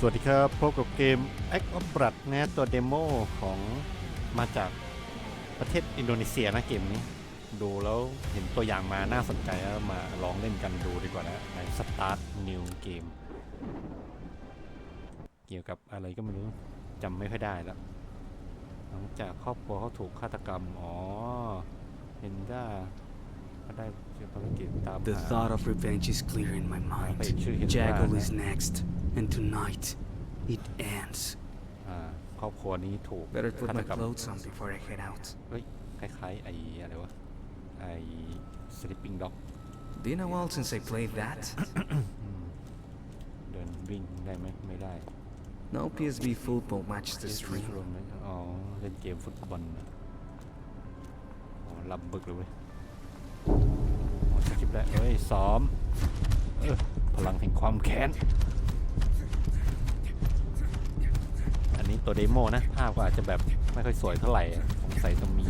สวัสดีครับ พบกับเกม Act of Blood นะตัวเดโมของมาจากประเทศอินโดนีเซียนะเกมนี้ ดูแล้วเห็นตัวอย่างมาน่าสนใจแล้วมาลองเล่นกันดูดีกว่านะใน Start New Game เกี่ยวกับอะไรก็ไม่รู้จำไม่ค่อยได้แล้ว หลังจากครอบครัวเขาถูกฆาตกรรม อ๋อเฮนได้ก็ได้ เจอภารกิจตาม The หา thought of revenge is clear in my mind. Wait, should hit Jackal that. is next, and tonight it ends. อ่าครอบครัวนี้ถูก Better put ฆาต my กรรม clothes on before I head out. เฮ้ย คล้ายๆ ไอ้อะไรวะ ไอ้ sleeping dog Been a while since I played that. เดินวิ่งได้ไหมไม่ได้ No PSB football match the ร stream. วมไหมอ๋อ เล่นเกมฟุตบอลนะอ๋อลำบึกเลยเว้ย อ๋อสกิปแล้วเฮ้ยซ้อมเออพลังแห่งความแค้น อันนี้ตัวเดโมนะ ภาพก็อาจจะแบบไม่ค่อยสวยเท่าไหร่อะสงสัยต้องมี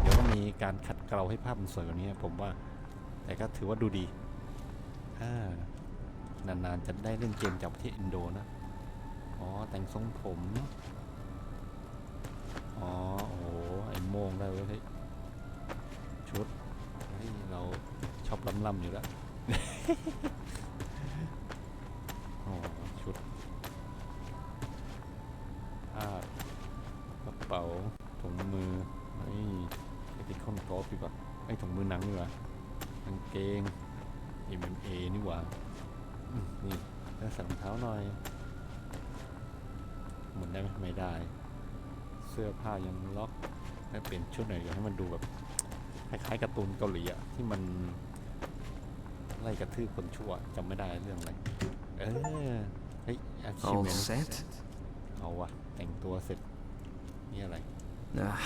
เดี๋ยวก็มีการขัดเกลาให้ภาพมันสวยกว่านี้ผมว่า แต่ก็ถือว่าดูดีอ่านานๆจะได้เล่นเกมจากประเทศอินโดนะ อ๋อ แต่งทรงผม อ๋อ โอ้โหไอ้โมงได้เว้ยชุด ชอบล้ำๆอยู่แล้วโอ้ชุดผ้ากระเป๋าถุงมือไอ้ไอ้ที่ข้อนกอล์ฟดีกว่าไอ้ถุงมือหนังดีกว่ากางเกง MMA นี่หว่าอืมนี่แล้วใส่รองเท้าหน่อยหมุนได้ไหมไม่ได้ เสื้อผ้ายังล็อกให้เปลี่ยนชุดหน่อยเดี๋ยวให้มันดูแบบคล้ายๆการ์ตูนเกาหลีอะที่มัน ไล่กระทืบคนชั่วจำไม่ได้เรื่องอะไร เออ เฮ้ย All achievement set? เอาวะแต่งตัวเสร็จ นี่อะไร Ah,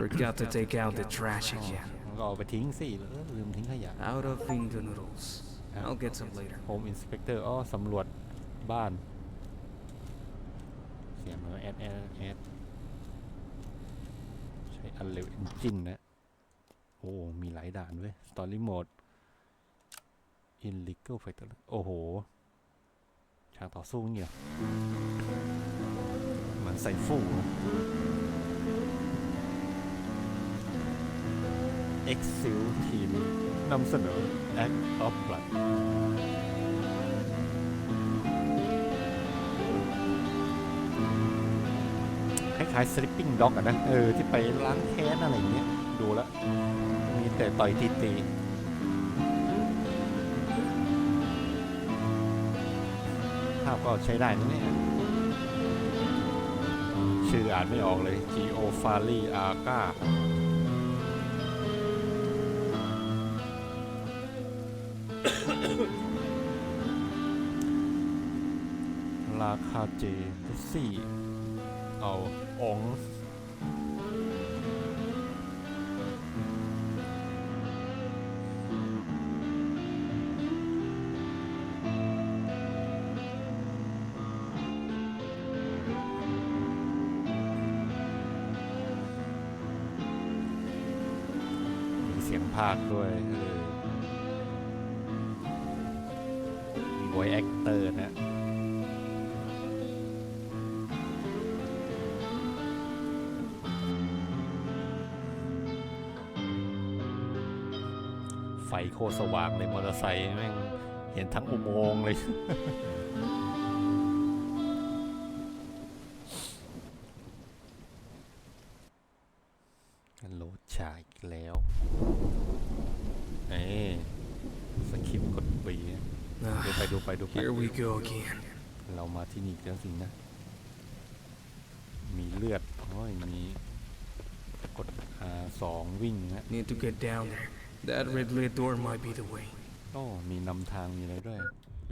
forgot to take out the trash again. มันก็เอาไปทิ้งสิเออลืมทิ้งขยะ Out of finger noodles. I'll get some later. Home Inspector อ๋อสำรวจบ้าน เสียงมันแอดแอดแอดใช้ Unreal Engine นะ โอ้ มีหลายด่านเว้ย Story Mode Illegal Fighter โอ้โหฉากต่อสู้เงี้ยเหมันใส่ฟู่ Exil Team นำเสนอ Act of Blood คล้ายๆ Sleeping Dog อะนะ เออ ที่ไปล้างแค้นอะไรอย่างเงี้ย ดูแล้ว มีแต่ต่อยตีตี ก็ใช้ได้นะเนี่ยชื่ออ่านไม่ออกเลย Geo Fali Arga ราคาเจสี่เอาองค์ ภาคด้วยเออมีไวแอคเตอร์นะไฟโคตรสว่างเลยมอเตอร์ไซค์แม่งเห็นทั้งอุโมงค์เลย ดูไป Ah, ดูไปดูไป here we go again. เรามาที่นี่อีกแล้วสินะ มีเลือดโอ้ยมีกด R สองวิ่งนะ Need to get down there. That red lit door might be the way. โอ้มีนำทางมีอะไรด้วย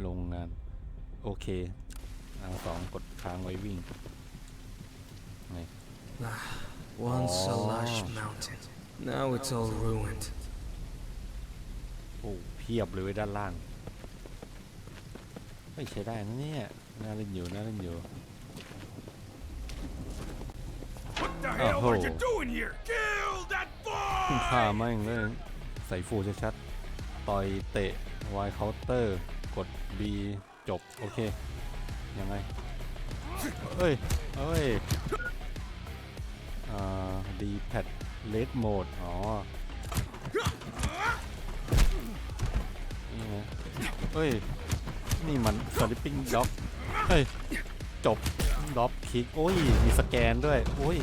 โรงงาน โอเคอาสองกดค้างไว้วิ่งไง Once a Oh. lush mountain. Now it's all ruined. โอ้เพียบเลยเว้ยด้านล่าง ไม่ใช้ได้นะเนี่ย น่าเล่นอยู่ น่าเล่นอยู่ What the Oh, hell are you ho. doing here? Kill that ขึ้น boy! ค่าแม่งเลย ใส่ฟูชัดๆ ต่อยเตะวายเคาน์เตอร์ กด B จบ โอเค ยังไง เอ้ย เอ้ยอ่าดีแพดเลดโหมด อ๋อนี่ไงเอ้ย นี่มันสลิปปิ้งด็อกเฮ้ย จบด็อกคิก โอ้ย มีสแกนด้วย โอ้ย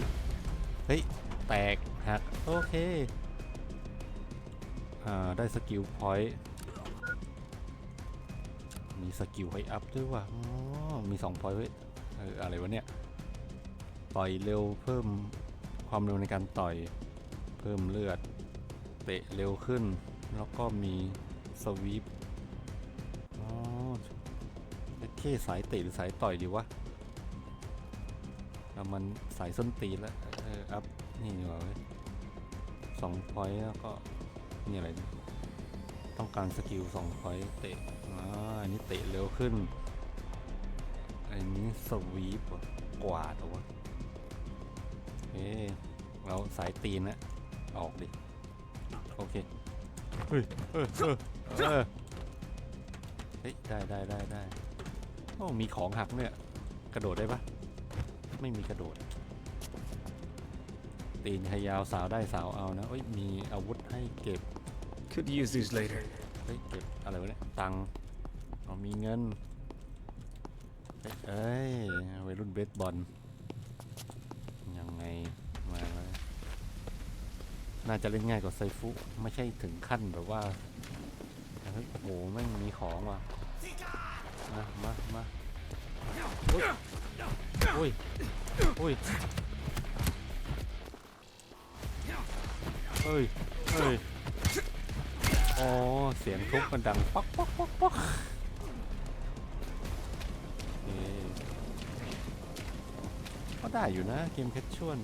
เฮ้ย แตกหัก โอเค อ่า ได้สกิลพอยต์ มีสกิลให้อัพด้วยว่ะอ๋อมีสองพอยต์เว้ยเอออะไรวะเนี่ย ต่อยเร็วเพิ่มความเร็วในการต่อย เพิ่มเลือด เตะเร็วขึ้น แล้วก็มีสวีป เอ็ดเคสายเตะหรือสายต่อยดีวะแล้วมันสายส้นตีแล้วเอออัพนี่ดีกว่าเว้ยสองพอยต์แล้วก็นี่อะไรเนี่ยต้องการสกิลสองพอยต์เตะอ่าอันนี้เตะเร็วขึ้น อันนี้สวีปว่ะกวาดเหรอวเอ๊เราสายตีนนะออกดิ โอเค เฮ้ยเออเออเออเฮ้ย ได้ได้ได้ได้ โอ้มีของหักเนี่ย กระโดดได้ปะไม่มีกระโดด ตีนใครยาวสาวได้สาวเอานะเอ้ยมีอาวุธให้เก็บ Could use these later. เฮ้ยเก็บอะไรวะเนี่ยตังค์เอามีเงินเฮ้ยเอ้ยวัยรุ่นเบสบอลยังไงมาเลยน่าจะเล่นง่ายกว่าไซฟุไม่ใช่ถึงขั้นแบบว่าเฮ้ยโอ้โหแม่งมีของว่ะ มามามาโอ้ยโอ้ยโอ้ยเฮ้ยเฮ้ยอ๋อเสียงทุบมันดังป๊อกป๊อกป๊อกป๊อกโอเคก็ได้อยู่นะเกมแคชชวล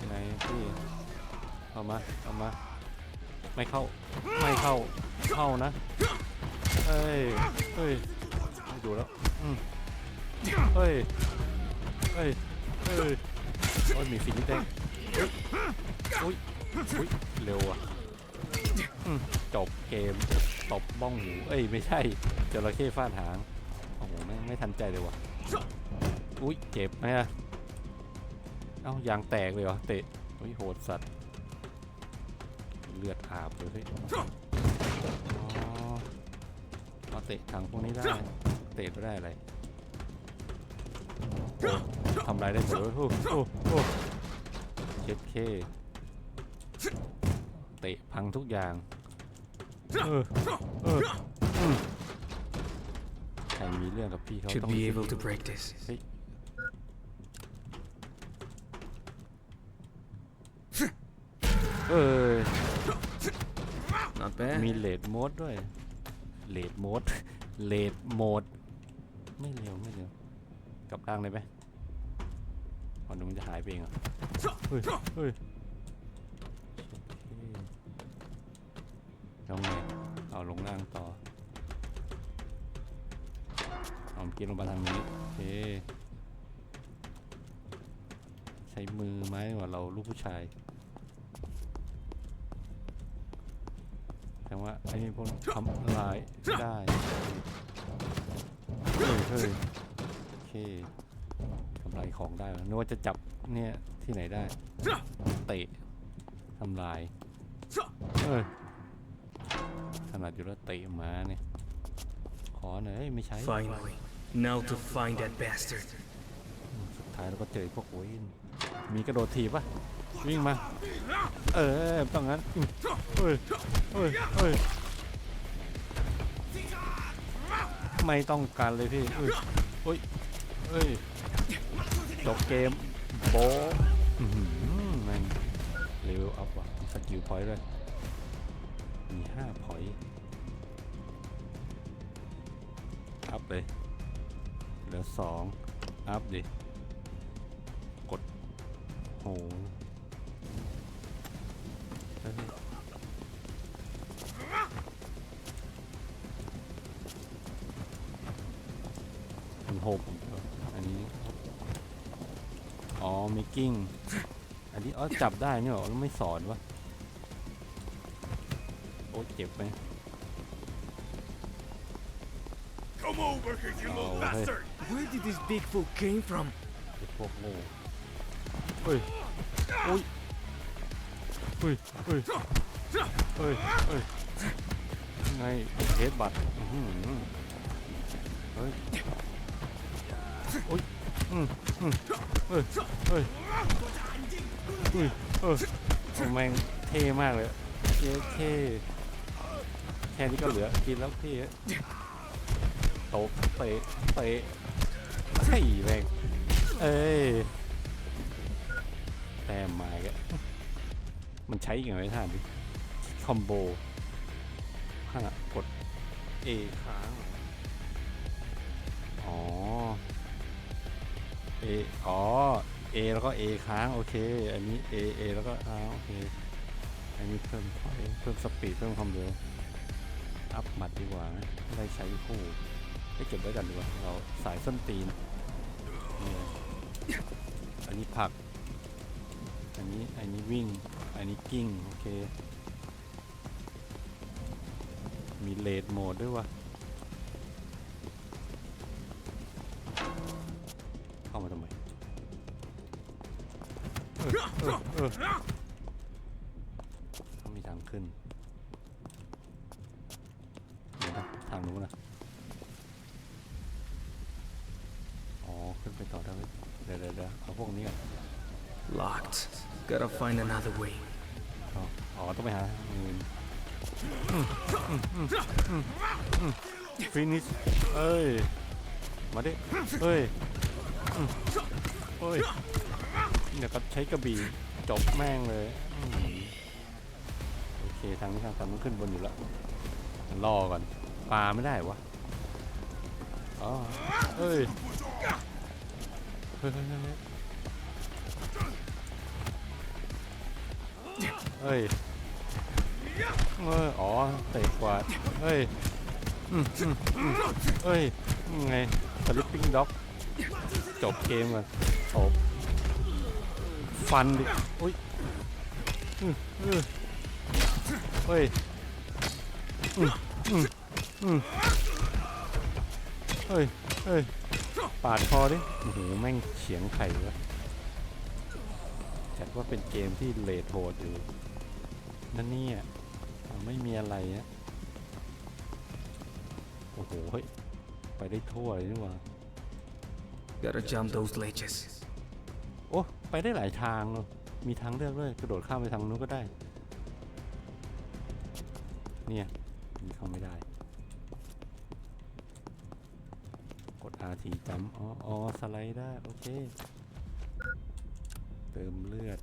ยังไงพี่ เอามา เอามา ไม่เข้า ไม่เข้า เข้านะ เอ้ยเฮ้ยไม่ ดูแล้วอืมเฮ้ย เฮ้ย เฮ้ยโอ้ยมีฟินิชแดงอุ้ยอุ้ยเร็วอะอืมจบเกมตบบ้องหูเอ้ยไม่ใช่จระเข้ฟาดหาง โอ้โหไม่ไม่ทันใจเลยว่ะ อุ้ยเจ็บไหมอะเอ้ายางแตกเลยเหรอเตะอุ้ยโหดสัตว์ เลือดอาบเลยเฮ้ยอ๋อมาเตะถังพวกนี้ได้ เตะไม่ได้อะไรโอ้ทำอะไรได้หมดเลยโอ้โอ้โอ้เช็ดเคเตะพังทุกอย่างเออเอออืมใครมีเรื่องกับพี่เขา Should ต้อง be able to break this. เออ Not bad. มีเลดโหมดด้วยเลดโหมดเลดโหมด ไม่เร็วไม่เร็วกลับด้างเลยไหมพอดูมันจะหายไปเองเหรอเฮ้ยเฮ้ยแล้วไงเอาลงล่างต่อเอาเมื่อกินลงมาทางนี้โอเคใช้มือไหมว่าเราลูกผู้ชายแต่ว่าไอ้นี่พวกทำลายไม่ได้ เฮ้ยเฮ้ยโอเคทำลายของได้วะนึกว่าจะจับเนี่ยที่ไหนได้เตะทำลายเอ้ยขนาดอยู่แล้วเตะหมาเนี่ยขอหน่อยเอ้ยไม่ใช้ Finally. Now to find that bastard. สุดท้ายเราก็เจอพวกเวนมีกระโดดถีบปะวิ่งมา เออต้องงั้นอืมเฮ้ยเฮ้ยเฮ้ย ไม่ต้องการเลยพี่เฮ้ยเฮ้ยเฮ้ยจบเกมโบะอื้อหือแม่งเลเวลอัพว่ะสกิลพอยต์ด้วยมีห้าพอยต์อัพเลยเหลือสองอัพดิกดโห หกอันนี้ อ๋อมิกกิ้งอันนี้อ๋อจับได้เนี่ยเหรอแล้วไม่สอนวะ โอ้เจ็บไหม Go Come over here, you little Oh, hey. bastard! Where did this big fool came from? ไอ้พวกโง่เฮ้ยโอ้ยเฮ้ยเฮ้ยเฮ้ยเฮ้ยยังไงเทสบัตรอื้อหือเฮ้ยโอืมอืมเฮ้ยเฮ้ยเฮ้ยเออแม่งเท่มากเลยเท่เท่แค่นี้ก็เหลือกินแล้วพี่ตบเตะเตะไอ้แม่งเอ้ยแต้มาอีกอะมันใช้ยังไงท่านดิคอมโบฮะกด A ค้าง A อ๋อ A แล้วก็ A ค้างโอเค อันนี้ A A แล้วก็อ่าโอเค อันนี้เพิ่มเพิ่มสปีดเพิ่มความเร็ว อัพหมัดดีกว่านะไม่ได้ใช้คู่ให้เก็บไว้กันดีกว่า เราสายส้นตีนนี่อันนี้ผัก อันนี้ อันนี้วิ่ง อันนี้กิ้ง โอเค มีเลดโหมดด้วยวะ ออเออต้องมีทางขึ้นเดี๋ยวนะทางนู้นนะอ๋อ ขึ้นไปต่อได้ไหมเดี๋ยวเดี๋ยวเดี๋ยวเอาพวกนี้ก่อน Locked. Gotta find another way. อ๋ออ๋อ ต้องไปหาเงินฟินิชเอ้ย มาดิเฮ้ยอืมเฮ้ย เดี๋ยวก็ใช้กระบี่ จบแม่งเลยโอเคทางนี้ทางทางมันขึ้นบนอยู่แล้วรอก่อนปลาไม่ได้วะอ๋อเอ้ยเฮ้ยเฮ้ยเฮ้ยเฮ้ยเอ้ยอ๋อเตะกวาดเฮ้ยเฮ้ยไงสลิปปิ้งด็อกจบเกมก่อนโอบ ฟันดิอุ้ยอืมอืมเฮ้ยเฮ้ย เฮ้ย ปาดคอดิโอ้โหแม่งเฉียงไข่วะจัดว่าเป็นเกมที่เลทโหดอยู่นั่นนี่อ่าไม่มีอะไรนะโอ้โห เฮ้ย ไปได้ทั่วเลยนี่หว่า Gotta jump those ledges. โอ้ไปได้หลายทางเลยมีทางเลือกด้วยกระโดดข้ามไปทางนู้นก็ได้ เนี่ยมีเข้าไม่ได้ กด RT จำอ๋ออ๋อสไลด์ได้ โอเค เติมเลือด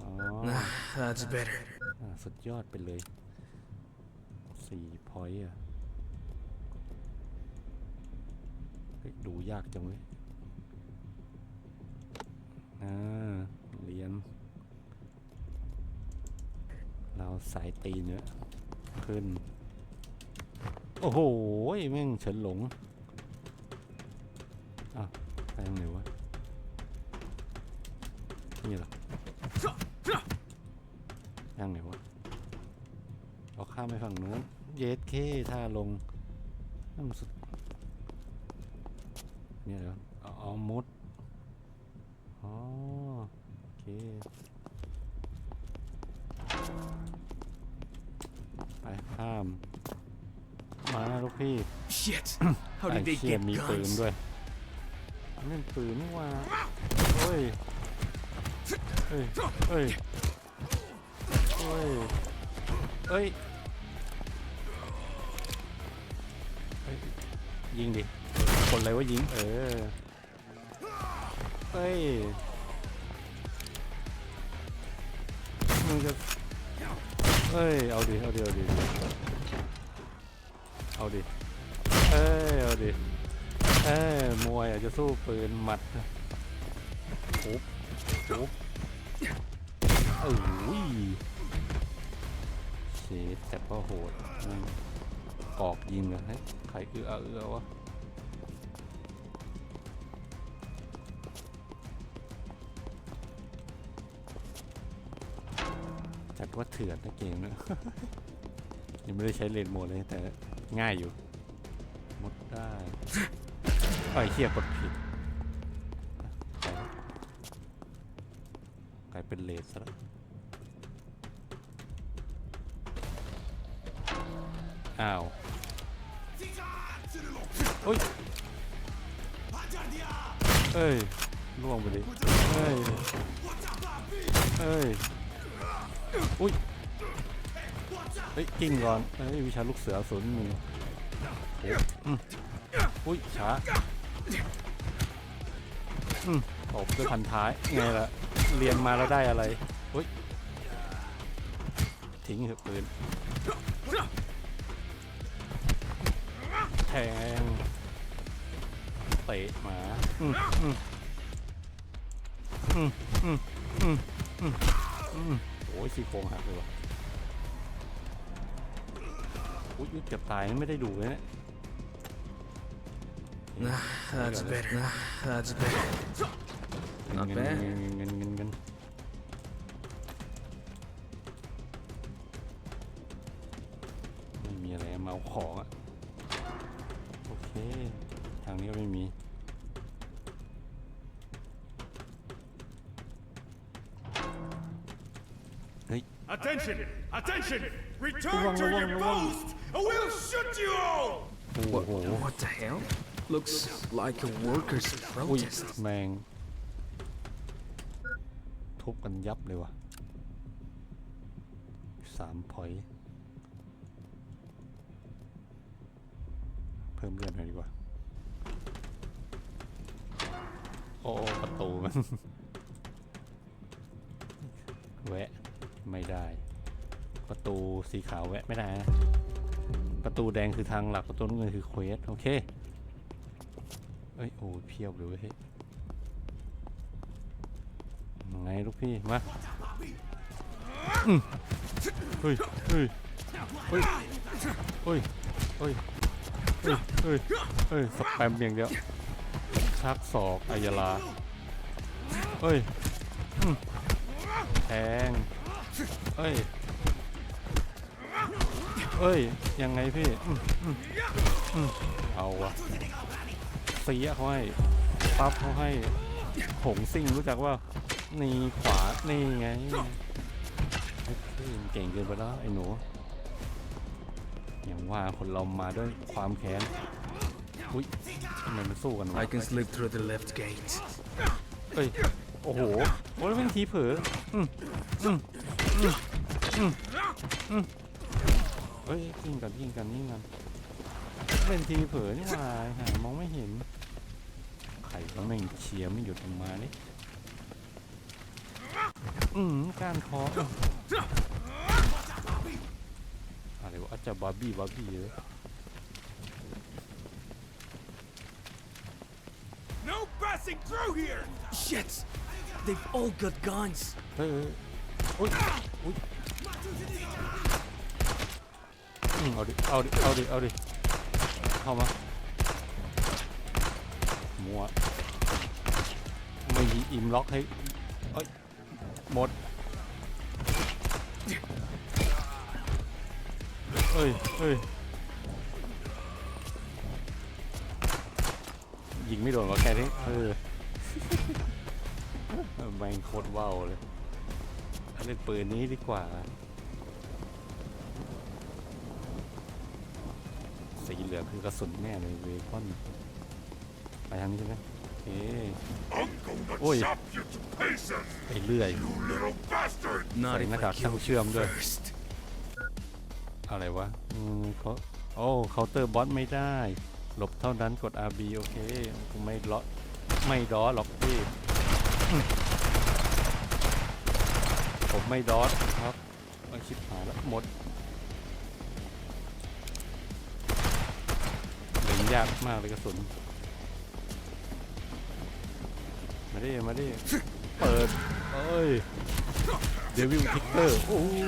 อ๋อ Nah, that's better. อ่าสุดยอดไปเลยสี่พอยต์อะเฮ้ยดูยากจังเลย อ่าเรียน เราสายตีเนี่ยขึ้น โอ้โหแม่งเฉินหลงอะไปทางไหนวะ นี่เหรอยังไงวะเอาข้ามไปฝั่งนู้นเยสเคท่าลงนั่นมันสุด เนี่ยเหรอเอาเอมุด อ๋อโอเค ไปข้าม มาลูกพี่ Shit! How ไอ้ did they เชี่ย get มีปืน guns? ด้วยนั่นปืนนี่หว่าเฮ้ยเฮ้ยเฮ้ยเฮ้ยเฮ้ยเฮ้ย ยิงดิ คนอะไรว่ายิง เออ เฮ้ยมึงจะเฮ้ย เอาดิ เอาดิ เอาดิ เอาดิ เอ้ย เอาดิ เอ้ย มวยอาจจะสู้ปืนหมัดปุ๊บปุ๊บเอ้ยเชดแต่ก็โหดกอกยิงเลยเฮ้ยใครเอื้อเอื้อวะ ว่าเถื่อนนะเกมเนะยังไม่ได้ใช้เลนโหมดเลยแต่ง่ายอยู่มดได้ไอ้เคียกดผิดกลายเป็นเลสซะแล้วอ้าวโอ้ยเอ้ยล่วงไปดิเอ้ยเอ้ย อุ้ยเฮ้ยกิ้งก่อนเอ้ยวิชาลูกเสือศูนย์มือโอ้อืมอุ้ยช้าอืมตบด้วยพันท้ายไงล่ะเรียนมาแล้วได้อะไรอุ้ยทิ้งเถอะปืนแทงเตะหมาอืมอืมอืมอืมอืมอืม อืมโอ้ยซี่โครงหักเลยว่ะอุ้ยอุ๊ยเกือบตายนะไม่ได้ดูเลยเนี่ย Nah, that's better. Nah, that's better. Not เงิน bad. เงินเงินเงินเงินไม่มีอะไรเมาของอะโอเค ทางนี้ก็ไม่มี Attention! Attention! Return Luang, to luang, your luang. post, or we'll shoot you all! โอ้โห What the hell? Looks like a workers' อุ้ย protest. แมง ทุบกันยับเลยว่ะสามพอยต์เพิ่มเลือดหน่อยดีกว่า โอ้ ประตูมัน แวะ ไม่ได้ ประตูสีขาวแวะไม่ได้นะประตูแดงคือทางหลักประตูน้ำเงินคือเควสโอเคเอ้ยโอ้เพียบเลยเว้ยเฮ้ยไงลูกพี่มาเฮ้ยเฮ้ยเฮ้ยเฮ้ยเฮ้ยเฮ้ยเฮ้ยเฮ้ยสแปมอย่างเดียวชักศอกอายาลาเฮ้ยแทงเฮ้ย เอ้ย ยังไงพี่อืมอืมอืมเอาวะเสียเขาให้ปั๊บเขาให้ หงซิ่งรู้จักว่านี่ขวา นี่ไงโอเคเก่งเกินไปแล้วไอ้หนูอย่างว่าคนเรามาด้วยความแค้นอุ้ยทำไมมันสู้กันวะ I can slip through the left gate. เอ้ย โอ้โห โอ้ยเป็นทีเผลออืมอืมอืมอืมอืมเอ้ยยิงกันยิงกันยิงกันเป็นทีเผลอนี่หว่าหามองไม่เห็นไข่ก็แม่งเชียร์ไม่หยุดออกมานี่อืมการคออืมอะไรวะอาจจะบาร์บี้บาร์บี้เลย No passing through here! Shit! They've all got guns. เฮ้ยเฮ้ยอุ้ยอุ้ย อืมเอาดิ เอาดิ เอาดิ เอาดิ เข้ามามัวไม่มีอิมล็อกให้เอ้ยหมด เอ้ยเอ้ยยิงไม่โดนก็แค่นี้ เออแม่งโคตรว้าวเลย เล่นปืนนี้ดีกว่า สีเหลืองคือกระสุนแน่เลยเวคอนไปทางนี้ใช่ไหมโอเค I'm gonna Oi. chop you to pieces, ไปเรื่อย you little bastard! Not Sorry, if I naka- kill nakasiyam you doon. first. อะไรวะอืมเขาโอ้เคาน์เตอร์บอสไม่ได้ หลบเท่านั้นกด RB โอเคไม่ล็อไม่ดอสหรอกพี่ ผมไม่ดอสครับไอชิบหายแล้วหมด ยากมากเลยกระสุน มาดิ มาดิ เปิดเอ้ยเดวิลทิกเกอร์โอ้ย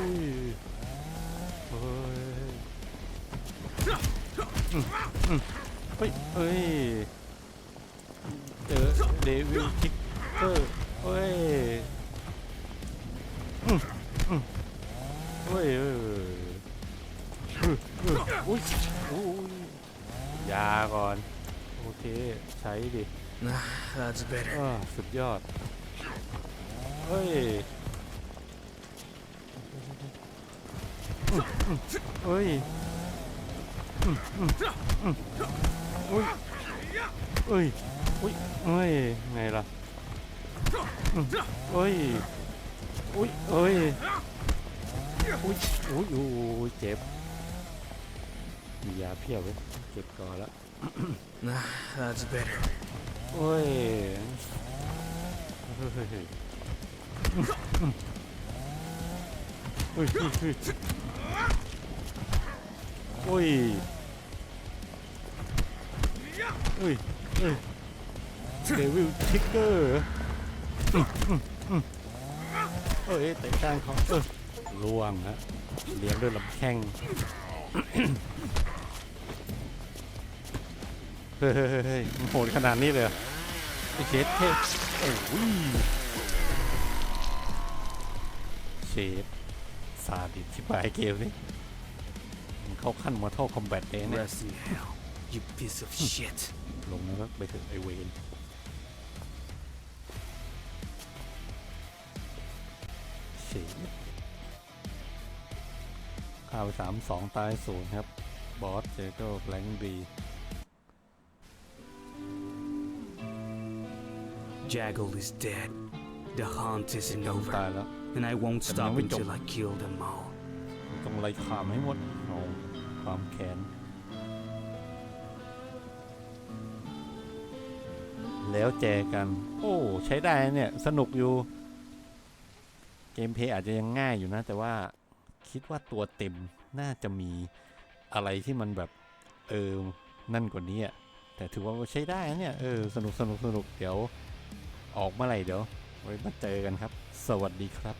เฮ้ยเฮ้ยเฮ้ยเจอเดวิลทิกเกอร์เฮ้ยอืมอืมเฮ้ยเออเออเอออุ้ยอุ้ย ยาก่อน โอเค ใช้ดิ Ah, that's better. อ้อสุดยอด เฮ้ยอืมอืมเฮ้ยอืมอืมอืมอุ้ยเอ้ยอุ้ยเอ้ย ไงล่ะอืมเอ้ยอุ้ยเอ้ยอุ้ยอุ้ยอุ้ยเจ็บ มียาเพียบเลยเก็บก่อนละ Ah, that's better. โอ้ยเฮ้ยเฮ้ยเฮ้ยอืมอืมเฮ้ยเฮ้ยเฮ้ยโอ้ยเฮ้ยเฮ้ยเดวิลทิกเกอร์เอ้ยเตะกลางเขาเออล่วงฮะเลี้ยงด้วยลำแข้ง เฮ้ยเฮ้ยเฮ้ยเฮ้ยมันโหดขนาดนี้เลยเหรอไอ้เชฟเทพโอ้ยเชฟซาดิสที่ปลายเกมนี่มันเข้าขั้นมอร์ทัลคอมแบทเองเนี่ย Rest in hell, you piece of shit. ลงแล้วก็ไปถึงไอเวนเชฟข้าวสามสองตายศูนย์ครับ บอสเจโก้แบงค์ Jaggle is dead. The hunt isn't ตาย over, แล้ว and I won't stop we until don't- I kill them all. ต้องไล่ขามให้หมดเอาความแค้นแล้วแจกัน โอ้ ใช้ได้นะเนี่ย สนุกอยู่ เกมเพลย์อาจจะยังง่ายอยู่นะ แต่ว่าคิดว่าตัวเต็มน่าจะมีอะไรที่มันแบบ เออ นั่นกว่านี้อะแต่ถือว่าใช้ได้นะเนี่ย เออ สนุกสนุกสนุกเดี๋ยว ออกเมื่อไหร่เดี๋ยวไว้มาเจอกันครับ สวัสดีครับ